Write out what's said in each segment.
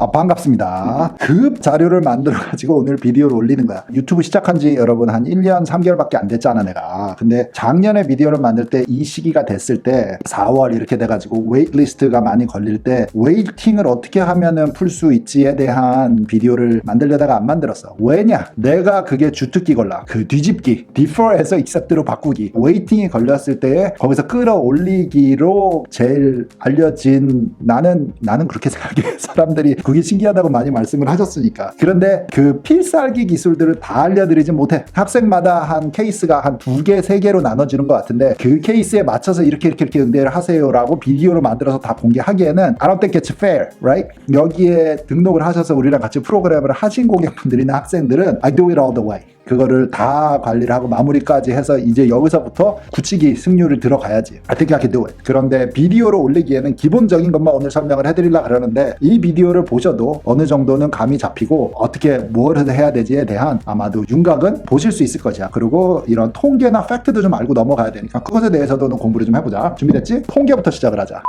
아, 반갑습니다. 급 자료를 만들어가지고 오늘 비디오를 올리는 거야. 유튜브 시작한 지 여러분 한 1년 3개월밖에 안 됐잖아, 내가. 근데 작년에 비디오를 만들 때 이 시기가 됐을 때 4월 이렇게 돼가지고 웨이트리스트가 많이 걸릴 때 웨이팅을 어떻게 하면은 풀 수 있지에 대한 비디오를 만들려다가 안 만들었어. 왜냐? 내가 그게 주특기 걸라. 그 뒤집기. defer에서 accept로 바꾸기. 웨이팅이 걸렸을 때 거기서 끌어올리기로 제일 알려진 나는 나는 그렇게 생각해. 사람들이 그게 신기하다고 많이 말씀을 하셨으니까. 그런데 그 필살기 기술들을 다 알려드리진 못해. 학생마다 한 케이스가 한 두 개, 세 개로 나눠지는 것 같은데 그 케이스에 맞춰서 이렇게 이렇게 이렇게 응대를 하세요라고 비디오로 만들어서 다 공개하기에는 I don't think it's fair, right? 여기에 등록을 하셔서 우리랑 같이 프로그램을 하신 고객분들이나 학생들은 I do it all the way. 그거를 다 관리를 하고 마무리까지 해서 이제 여기서부터 굳히기 승률을 들어가야지. I think I can do it. 그런데 비디오로 올리기에는 기본적인 것만 오늘 설명을 해드리려 그러는데 이 비디오를 보 셔도 어느 정도는 감이 잡히고 어떻게 뭘 해야 되지에 대한 아마도 윤곽은 보실 수 있을 것이야. 그리고 이런 통계나 팩트도 좀 알고 넘어가야 되니까 그것에 대해서도 공부를 좀 해보자. 준비됐지? 통계부터 시작을 하자.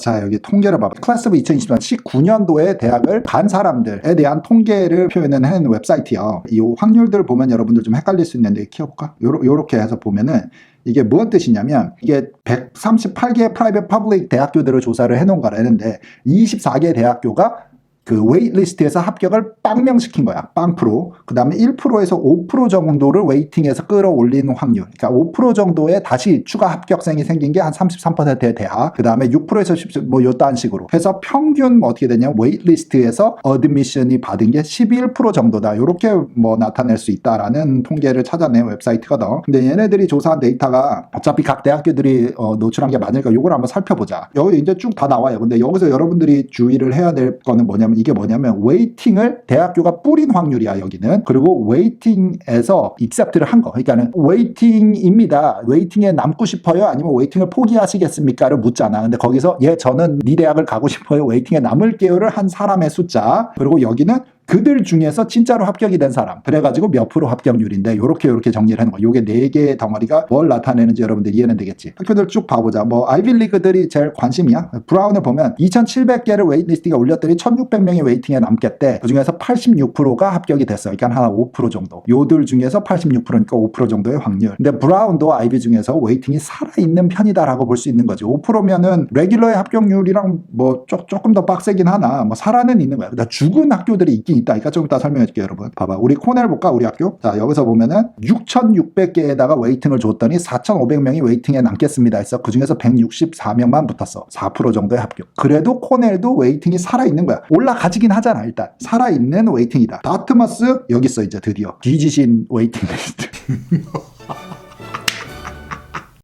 자 여기 통계를 봐봐 클래스 오브 2020년 19년도에 대학을 간 사람들에 대한 통계를 표현을 한 웹사이트요 이 확률들 보면 여러분들 좀 헷갈릴 수 있는데 키워볼까? 요렇게 해서 보면은 이게 무슨 뜻이냐면 이게 138개 프라이빗 퍼블릭 대학교들을 조사를 해놓은 거라는데 24개 대학교가 그 웨이트리스트에서 합격을 빵명시킨 거야. 빵 프로. 그 다음에 1%에서 5% 정도를 웨이팅에서 끌어올리는 확률. 그러니까 5% 정도의 다시 추가 합격생이 생긴 게 한 33%의 대학. 그 다음에 6%에서 10, 뭐 요딴 식으로. 해서 평균 뭐 어떻게 되냐. 웨이트리스트에서 어드미션이 받은 게 11% 정도다. 요렇게 뭐 나타낼 수 있다라는 통계를 찾아낸 웹사이트거든. 근데 얘네들이 조사한 데이터가 어차피 각 대학교들이 어, 노출한 게 많으니까 요걸 한번 살펴보자. 여기 이제 쭉 다 나와요. 근데 여기서 여러분들이 주의를 해야 될 거는 뭐냐면 이게 뭐냐면 웨이팅을 대학교가 뿌린 확률이야 여기는. 그리고 웨이팅에서 익셉트를 한 거. 그러니까는 웨이팅입니다. 웨이팅에 남고 싶어요? 아니면 웨이팅을 포기하시겠습니까를 묻잖아. 근데 거기서 예 저는 네 대학을 가고 싶어요. 웨이팅에 남을게요를 한 사람의 숫자. 그리고 여기는 그들 중에서 진짜로 합격이 된 사람. 그래가지고 몇 프로 합격률인데 요렇게 요렇게 정리를 하는 거야 요게 네 개의 덩어리가 뭘 나타내는지 여러분들 이해는 되겠지. 학교들 쭉 봐보자. 뭐 아이빌리그들이 제일 관심이야. 브라운을 보면 2700개를 웨이트리스트가 올렸더니 1600명이 웨이팅에 남겠대. 그중에서 86%가 합격이 됐어 그러니까 한 5% 정도. 요들 중에서 86%니까 5% 정도의 확률. 근데 브라운도 아이비 중에서 웨이팅이 살아있는 편이다라고 볼 수 있는 거지. 5%면은 레귤러의 합격률이랑 뭐 조, 조금 더 빡세긴 하나. 뭐 살아는 있는 거야. 그러니까 죽은 학교들이 있긴 있다니까 좀 이따 설명해 줄게요 여러분. 봐봐. 우리 코넬 볼까? 우리 학교? 자 여기서 보면은 6600개에다가 웨이팅을 줬더니 4500명이 웨이팅에 남겠습니다 했어. 그 중에서 164명만 붙었어. 4% 정도의 합격. 그래도 코넬도 웨이팅이 살아있는 거야. 올라가지긴 하잖아 일단. 살아있는 웨이팅이다. 다트머스 여기 있어 이제 드디어. 뒤지신 웨이팅 리스트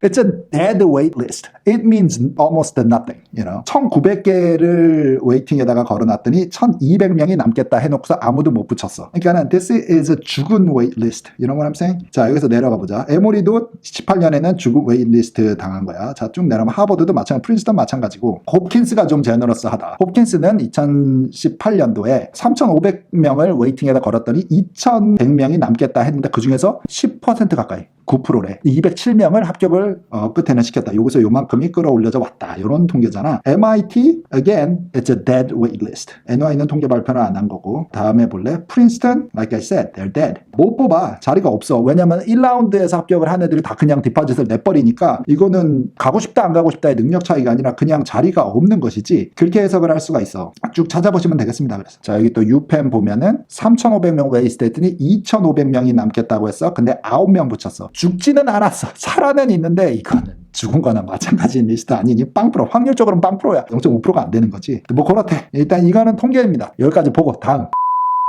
It's a dead wait list. It means almost nothing. You know. 1900개를 웨이팅에다가 걸어놨더니 1200명이 남겠다 해놓고서 아무도 못 붙였어. 그러니까는 this is a 죽은 wait list. You know what I'm saying? 자 여기서 내려가 보자. 에모리도 18년에는 죽은 wait list 당한 거야. 자 쭉 내려가면 하버드도 마찬가지, 프린스턴 마찬가지고 홉킨스가 좀 제너러스하다. 홉킨스는 2018년도에 3,500명을 웨이팅에다 걸었더니 2,100명이 남겠다 했는데 그 중에서 10% 가까이 9%래. 207명을 합격을 어, 끝에는 시켰다. 여기서 요만큼이 끌어올려져 왔다. 이런 통계잖아. MIT again it's a dead wait list. NY는 통계 발표를 안 한 거고 다음에 볼래? 프린스턴 like I said they're dead. 못 뽑아. 자리가 없어. 왜냐면 1라운드에서 합격을 한 애들이 다 그냥 디파짓을 내버리니까 이거는 가고 싶다 안 가고 싶다의 능력 차이가 아니라 그냥 자리가 없는 것이지. 그렇게 해석을 할 수가 있어. 쭉 찾아보시면 되겠습니다. 그래서 자 여기 또 유펜 보면은 3,500명 웨이스트 했더니 2,500명이 남겠다고 했어. 근데 9명 붙였어. 죽지는 않았어. 살아는 있는데 이거는 죽은 거나 마찬가지인 리스트 아니니 빵프로 확률적으로는 빵프로야. 0.5%가 안 되는 거지. 뭐 그렇대. 일단 이거는 통계입니다. 여기까지 보고 다음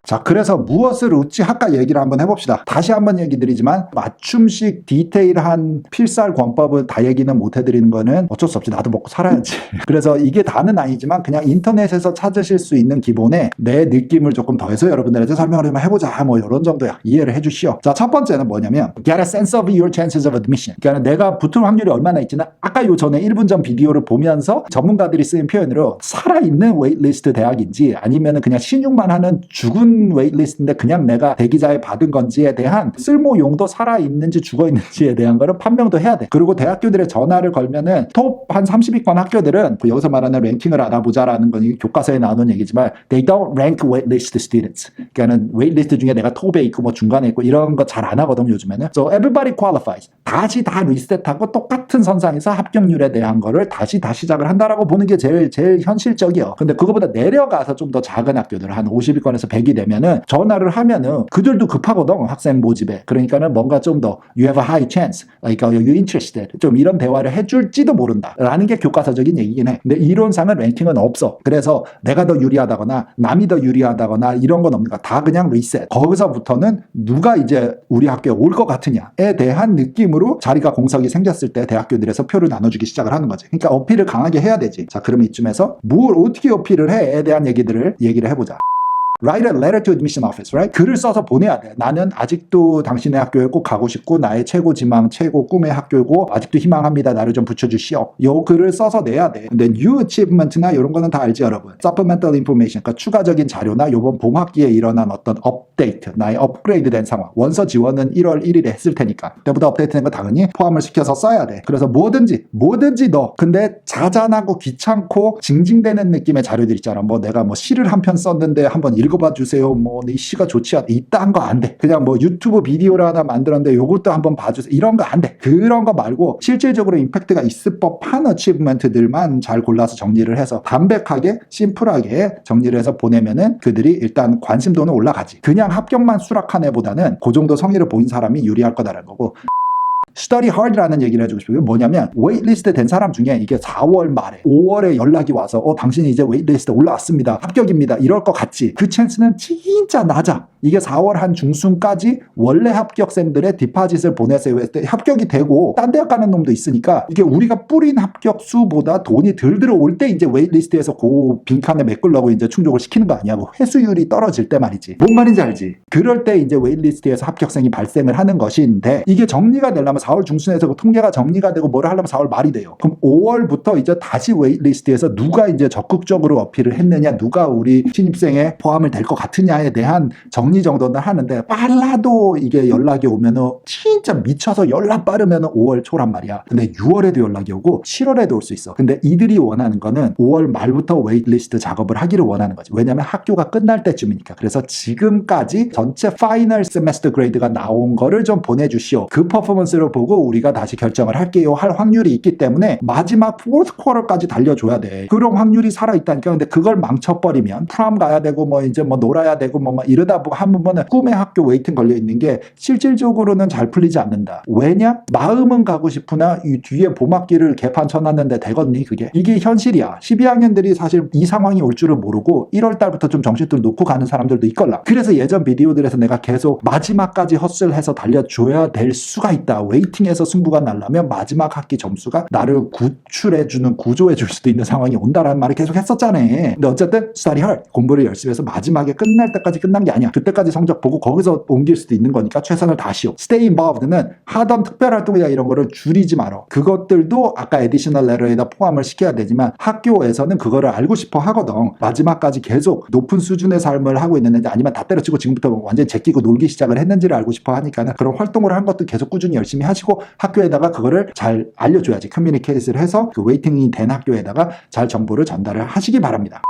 자, 그래서 무엇을 어찌 할까 얘기를 한번 해봅시다. 다시 한번 얘기 드리지만, 맞춤식 디테일한 필살 권법을 다 얘기는 못 해드리는 거는 어쩔 수 없지. 나도 먹고 살아야지. 그래서 이게 다는 아니지만, 그냥 인터넷에서 찾으실 수 있는 기본에 내 느낌을 조금 더해서 여러분들한테 설명을 좀 해보자. 뭐, 이런 정도야. 이해를 해주시오. 자, 첫 번째는 뭐냐면, get a sense of your chances of admission. 그러니까 내가 붙을 확률이 얼마나 있지는 아까 요 전에 1분 전 비디오를 보면서 전문가들이 쓰는 표현으로 살아있는 웨이트리스트 대학인지 아니면 그냥 신용만 하는 죽은 웨이트리스트인데 그냥 내가 대기자에 받은 건지에 대한 쓸모 용도 살아 있는지 죽어 있는지에 대한 거를 판명도 해야 돼. 그리고 대학교들의 전화를 걸면은 톱 한 30위권 학교들은 그 여기서 말하는 랭킹을 알아보자라는 건 교과서에 나오는 얘기지만 they don't rank waitlist students. 그러니까는 웨이트리스트 중에 내가 톱에 있고 뭐 중간에 있고 이런 거 잘 안 하거든 요즘에는. So everybody qualifies. 다시 다 리셋하고 똑같은 선상에서 합격률에 대한 거를 다시 다 시작을 한다라고 보는 게 제일 제일 현실적이요. 근데 그거보다 내려가서 좀 더 작은 학교들 한 50위권에서 100이 되면 은 전화를 하면은 그들도 급하거든 학생 모집에. 그러니까는 뭔가 좀 더 you have a high chance, are you interested? 좀 이런 대화를 해줄지도 모른다라는 게 교과서적인 얘기긴 해. 근데 이론상은 랭킹은 없어. 그래서 내가 더 유리하다거나 남이 더 유리하다거나 이런 건 없는 거야. 다 그냥 리셋. 거기서부터는 누가 이제 우리 학교에 올 것 같으냐에 대한 느낌으로 자리가 공석이 생겼을 때 대학교들에서 표를 나눠주기 시작을 하는 거지. 그러니까 어필을 강하게 해야 되지. 자, 그러면 이쯤에서 뭘 어떻게 어필을 해에 대한 얘기들을 얘기를 해보자. Write a letter to admission office, right? 글을 써서 보내야 돼. 나는 아직도 당신의 학교에 꼭 가고 싶고 나의 최고 지망, 최고 꿈의 학교고 아직도 희망합니다. 나를 좀 붙여주시오. 요 글을 써서 내야 돼. 근데 new achievement나 이런 거는 다 알지 여러분. supplemental information, 그러니까 추가적인 자료나 요번 봄 학기에 일어난 어떤 업데이트, 나의 업그레이드된 상황. 원서 지원은 1월 1일에 했을 테니까. 그때보다 업데이트된 거 당연히 포함을 시켜서 써야 돼. 그래서 뭐든지 뭐든지 넣어. 근데 자잘하고 귀찮고 징징대는 느낌의 자료들 있잖아. 뭐 내가 뭐 시를 한 편 썼는데 한번 읽어봐 주세요. 뭐 이 시가 좋지 않. 이딴 거 안 돼. 그냥 뭐 유튜브 비디오를 하나 만들었는데 요것도 한번 봐주세요. 이런 거 안 돼. 그런 거 말고 실질적으로 임팩트가 있을 법한 어치브먼트들만 잘 골라서 정리를 해서 담백하게 심플하게 정리를 해서 보내면은 그들이 일단 관심도는 올라가지. 그냥 합격만 수락한 애보다는 그 정도 성의를 보인 사람이 유리할 거다라는 거고. Study hard라는 얘기를 해주고 싶어요. 뭐냐면 웨이트리스트 된 사람 중에 이게 4월 말에 5월에 연락이 와서 어 당신이 이제 웨이트리스트 올라왔습니다. 합격입니다. 이럴 것 같지. 그 찬스는 진짜 낮아. 이게 4월 한 중순까지 원래 합격생들의 디파짓을 보내세요 했을 때 합격이 되고 딴 대학 가는 놈도 있으니까 이게 우리가 뿌린 합격 수보다 돈이 덜 들어올 때 이제 웨이트리스트에서 그 빈칸에 메꾸려고 이제 충족을 시키는 거 아니야. 뭐 회수율이 떨어질 때 말이지. 뭔 말인지 알지? 그럴 때 이제 웨이트리스트에서 합격생이 발생을 하는 것인데 이게 정리가 되려면 4월 중순에서 그 통계가 정리가 되고 뭐를 하려면 4월 말이 돼요. 그럼 5월부터 이제 다시 웨이트리스트에서 누가 이제 적극적으로 어필을 했느냐, 누가 우리 신입생에 포함을 될 것 같으냐에 대한 정리 정도는 하는데 빨라도 이게 연락이 오면은 진짜 미쳐서 연락 빠르면은 5월 초란 말이야. 근데 6월에도 연락이 오고 7월에도 올 수 있어. 근데 이들이 원하는 거는 5월 말부터 웨이트리스트 작업을 하기를 원하는 거지. 왜냐면 학교가 끝날 때쯤이니까. 그래서 지금까지 전체 파이널 세메스터 그레이드가 나온 거를 좀 보내주시오. 그 퍼포먼스를 보고 우리가 다시 결정을 할게요 할 확률이 있기 때문에 마지막 포르트 쿼터까지 달려줘야 돼. 그런 확률이 살아있다니까. 근데 그걸 망쳐버리면 프롬 가야 되고 뭐 이제 뭐 놀아야 되고 뭐 이러다 보고 한 번은 꿈의 학교 웨이팅 걸려 있는 게 실질적으로는 잘 풀리지 않는다. 왜냐? 마음은 가고 싶으나 이 뒤에 봄학기를 개판 쳐놨는데 되겠니 그게? 이게 현실이야. 12학년들이 사실 이 상황이 올 줄을 모르고 1월 달부터 좀 정신줄 놓고 가는 사람들도 있걸라. 그래서 예전 비디오들에서 내가 계속 마지막까지 헛슬해서 달려줘야 될 수가 있다. 웨이팅에서 승부가 날라면 마지막 학기 점수가 나를 구출해주는 구조해줄 수도 있는 상황이 온다라는 말을 계속 했었잖아. 근데 어쨌든 study hard 공부를 열심히 해서 마지막에 끝날 때까지 끝난 게 아니야. 그때까지 성적 보고 거기서 옮길 수도 있는 거니까 최선을 다시오. stay involved는 하던 특별 활동이나 이런 거를 줄이지 말어. 그것들도 아까 additional letter에다 포함을 시켜야 되지만 학교에서는 그거를 알고 싶어 하거든. 마지막까지 계속 높은 수준의 삶을 하고 있는지 아니면 다 때려치고 지금부터 완전히 제끼고 놀기 시작을 했는지를 알고 싶어 하니까는 그런 활동을 한 것도 계속 꾸준히 열심히 하시고 학교에다가 그거를 잘 알려줘야지 커뮤니케이트를 해서 그 웨이팅이 된 학교에다가 잘 정보를 전달을 하시기 바랍니다.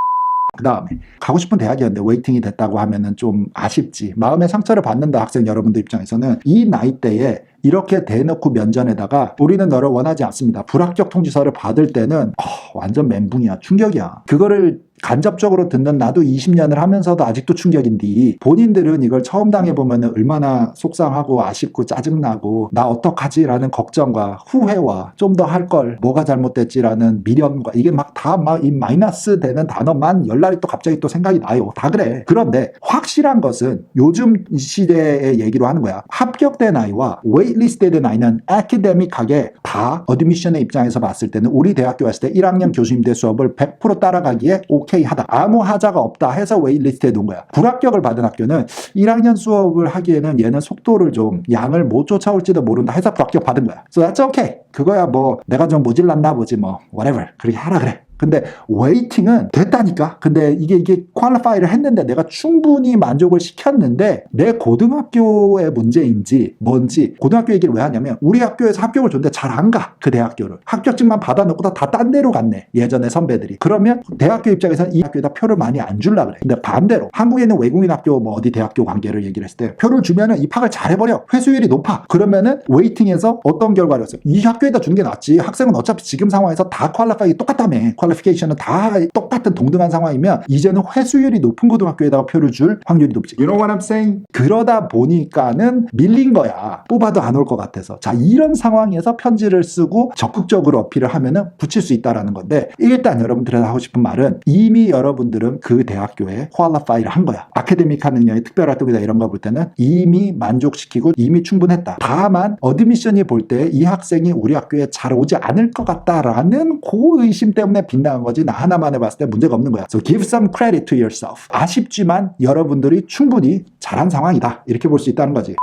그 다음에 가고 싶은 대학이었는데 웨이팅이 됐다고 하면은 좀 아쉽지. 마음의 상처를 받는다 학생 여러분들 입장에서는 이 나이대에 이렇게 대놓고 면전에다가 우리는 너를 원하지 않습니다. 불합격 통지서를 받을 때는 어, 완전 멘붕이야. 충격이야. 그거를 간접적으로 듣는 나도 20년을 하면서도 아직도 충격인데 본인들은 이걸 처음 당해보면 얼마나 속상하고 아쉽고 짜증나고 나 어떡하지라는 걱정과 후회와 좀 더 할 걸 뭐가 잘못됐지라는 미련과 이게 막 다 막 이 마이너스 되는 단어만 열날이 또 갑자기 또 생각이 나요. 다 그래. 그런데 확실한 것은 요즘 시대의 얘기로 하는 거야. 합격된 아이와 웨이트리스트에 된 아이는 아카데믹하게 다 어드미션의 입장에서 봤을 때는 우리 대학교 왔을 때 1학년 교수님들 수업을 100% 따라가기에 오 케이 하다. 아무 하자가 없다 해서 웨이트리스트에 놓은 거야. 불합격을 받은 학교는 1학년 수업을 하기에는 얘는 속도를 좀 양을 못 쫓아올지도 모른다 해서 불합격 받은 거야. So that's okay. 그거야 뭐 내가 좀 모질랐나 보지 뭐 whatever. 그렇게 하라 그래. 근데 웨이팅은 됐다니까. 근데 이게 이게 퀄리파이를 했는데 내가 충분히 만족을 시켰는데 내 고등학교의 문제인지 뭔지 고등학교 얘기를 왜 하냐면 우리 학교에서 합격을 줬는데 잘 안 가. 그 대학교를. 합격증만 받아놓고 다 딴 데로 갔네. 예전에 선배들이. 그러면 대학교 입장에서는 이 학교에다 표를 많이 안 줄라 그래. 근데 반대로 한국에 있는 외국인 학교 뭐 어디 대학교 관계를 얘기를 했을 때 표를 주면은 입학을 잘 해버려. 회수율이 높아. 그러면은 웨이팅에서 어떤 결과를 했어요? 이 학교에다 주는 게 낫지. 학생은 어차피 지금 상황에서 다 퀄리파이 똑같다며. 퀄리피케이션은 다 똑같은 동등한 상황이면 이제는 회수율이 높은 고등학교에다가 표를 줄 확률이 높지. You know what I'm saying? 그러다 보니까는 밀린 거야. 뽑아도 안 올 것 같아서. 자, 이런 상황에서 편지를 쓰고 적극적으로 어필을 하면은 붙일 수 있다라는 건데 일단 여러분들한테 하고 싶은 말은 이미 여러분들은 그 대학교에 퀄리파이를 한 거야. 아카데믹한 능력이 특별활동이다 이런 거 볼 때는 이미 만족시키고 이미 충분했다. 다만 어드미션이 볼 때 이 학생이 우리 학교에 잘 오지 않을 것 같다라는 그 의심 때문에 빗나간 거지 나 하나만 해봤을 때 문제가 없는 거야. So give some credit to yourself. 아쉽지만 여러분들이 충분히 잘한 상황이다. 이렇게 볼 수 있다는 거지.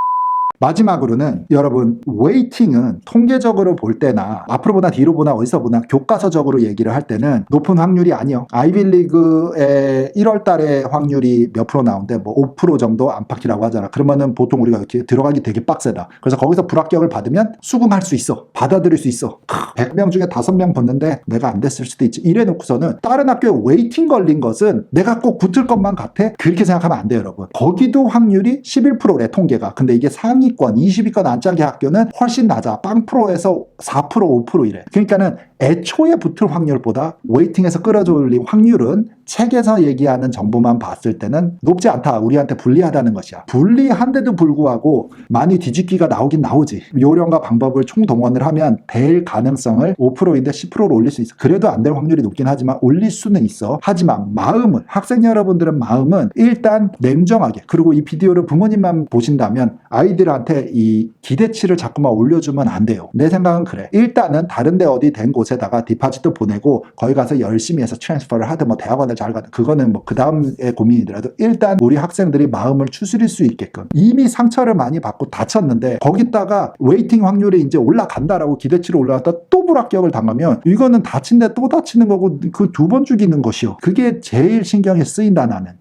마지막으로는 여러분 웨이팅은 통계적으로 볼 때나 앞으로 보나 뒤로 보나 어디서 보나 교과서적으로 얘기를 할 때는 높은 확률이 아니요. 아이빌리그의 1월 달에 확률이 몇 프로 나오는데 뭐 5% 정도 안팎이라고 하잖아. 그러면은 보통 우리가 이렇게 들어가기 되게 빡세다. 그래서 거기서 불합격을 받으면 수긍할 수 있어. 받아들일 수 있어. 100명 중에 5명 붙는데 내가 안 됐을 수도 있지. 이래 놓고서는 다른 학교에 웨이팅 걸린 것은 내가 꼭 붙을 것만 같아. 그렇게 생각하면 안 돼요, 여러분. 거기도 확률이 11%래, 통계가. 근데 이게 상위 권, 20위권 안짝의 학교는 훨씬 낮아. 빵 프로에서 4%, 5% 이래. 그러니까는 애초에 붙을 확률보다 웨이팅에서 끌어올릴 확률은 책에서 얘기하는 정보만 봤을 때는 높지 않다. 우리한테 불리하다는 것이야. 불리한데도 불구하고 많이 뒤집기가 나오긴 나오지. 요령과 방법을 총동원을 하면 될 가능성을 5%인데 10%로 올릴 수 있어. 그래도 안 될 확률이 높긴 하지만 올릴 수는 있어. 하지만 마음은 학생 여러분들은 마음은 일단 냉정하게 그리고 이 비디오를 부모님만 보신다면 아이들한테 이 기대치를 자꾸만 올려주면 안 돼요. 내 생각은 그래. 일단은 다른데 어디 된 곳 에다가 디파짓도 보내고 거기 가서 열심히 해서 트랜스퍼를 하든 뭐 대학원을 잘 가든 그거는 뭐 그 다음에 고민이더라도 일단 우리 학생들이 마음을 추스릴 수 있게끔 이미 상처를 많이 받고 다쳤는데 거기다가 웨이팅 확률이 이제 올라간다라고 기대치로 올라갔다 또 불합격을 당하면 이거는 다친데 또 다치는 거고 그 두 번 죽이는 것이요. 그게 제일 신경이 쓰인다 나는.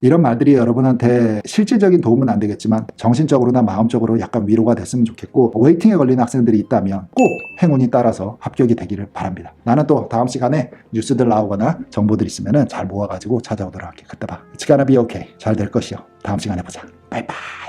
이런 말들이 여러분한테 실질적인 도움은 안 되겠지만 정신적으로나 마음적으로 약간 위로가 됐으면 좋겠고 웨이팅에 걸린 학생들이 있다면 꼭 행운이 따라서 합격이 되기를 바랍니다. 나는 또 다음 시간에 뉴스들 나오거나 정보들 있으면 잘 모아가지고 찾아오도록 할게. 그때 봐. It's gonna be okay. 잘 될 것이요. 다음 시간에 보자. 바이바이.